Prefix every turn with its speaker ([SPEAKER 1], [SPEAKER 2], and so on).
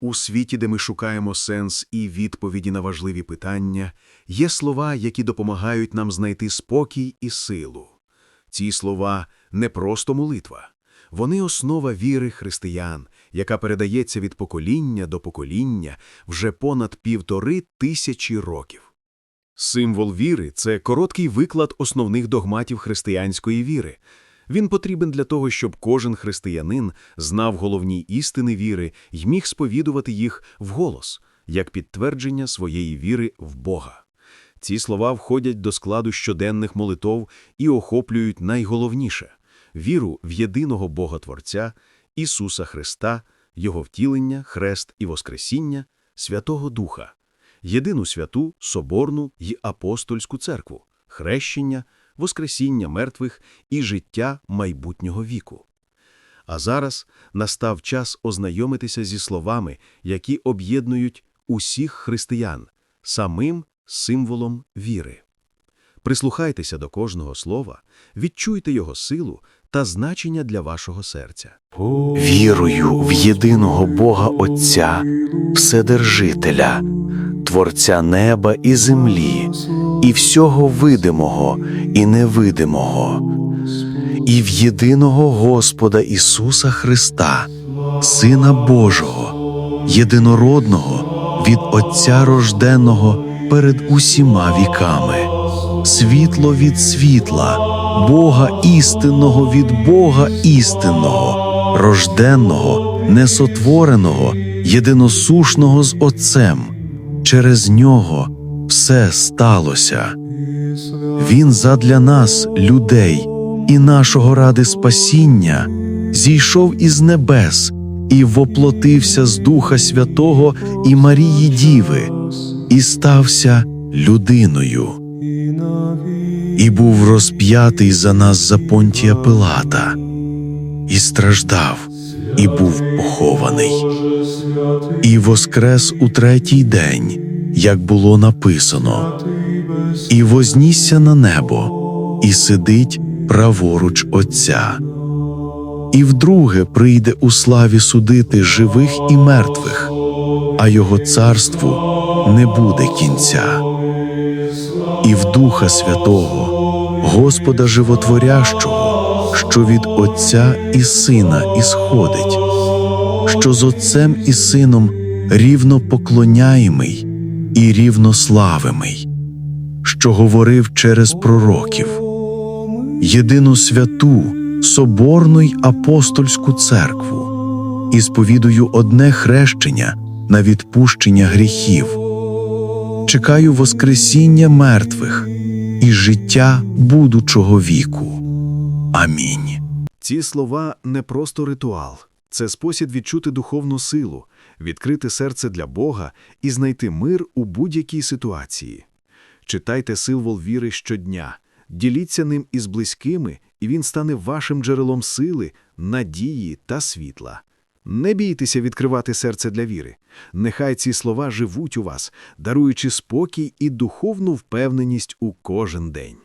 [SPEAKER 1] У світі, де ми шукаємо сенс і відповіді на важливі питання, є слова, які допомагають нам знайти спокій і силу. Ці слова не просто молитва. Вони основа віри християн, яка передається від покоління до покоління вже понад півтори тисячі років. Символ віри – це короткий виклад основних догматів християнської віри. Він потрібен для того, щоб кожен християнин знав головні істини віри й міг сповідувати їх вголос, як підтвердження своєї віри в Бога. Ці слова входять до складу щоденних молитов і охоплюють найголовніше – віру в єдиного Бога-Творця, Ісуса Христа, Його втілення, хрест і Воскресіння, Святого Духа, єдину святу, соборну й апостольську церкву, хрещення, Воскресіння мертвих і життя майбутнього віку. А зараз настав час ознайомитися зі словами, які об'єднують усіх християн, самим символом віри. Прислухайтеся до кожного слова, відчуйте його силу та значення для вашого серця.
[SPEAKER 2] Вірую в єдиного Бога Отця, Вседержителя, Творця неба і землі, і всього видимого і невидимого, і в єдиного Господа Ісуса Христа, Сина Божого, єдинородного від Отця рожденого перед усіма віками, світло від світла, Бога істинного від Бога істинного, рожденного, несотвореного, єдиносушного з Отцем. Через нього все сталося. Він задля нас, людей, і нашого ради спасіння, зійшов із небес і воплотився з Духа Святого і Марії Діви, і стався людиною, і був розп'ятий за нас за понтія Пилата, і страждав, і був похований, і воскрес у третій день, як було написано, і вознісся на небо, і сидить праворуч Отця. І вдруге прийде у славі судити живих і мертвих, а його царству не буде кінця. І в Духа Святого, Господа Животворящого, що від Отця і Сина ісходить, що з Отцем і Сином рівно поклоняємий і рівнославимий, що говорив через пророків, єдину святу, соборну й апостольську церкву, і сповідую одне хрещення на відпущення гріхів. Чекаю Воскресіння мертвих і життя будучого віку. Амінь.
[SPEAKER 1] Ці слова не просто ритуал, це спосіб відчути духовну силу, відкрити серце для Бога і знайти мир у будь-якій ситуації. Читайте символ віри щодня, діліться ним із близькими, і він стане вашим джерелом сили, надії та світла. Не бійтеся відкривати серце для віри. Нехай ці слова живуть у вас, даруючи спокій і духовну впевненість у кожен день.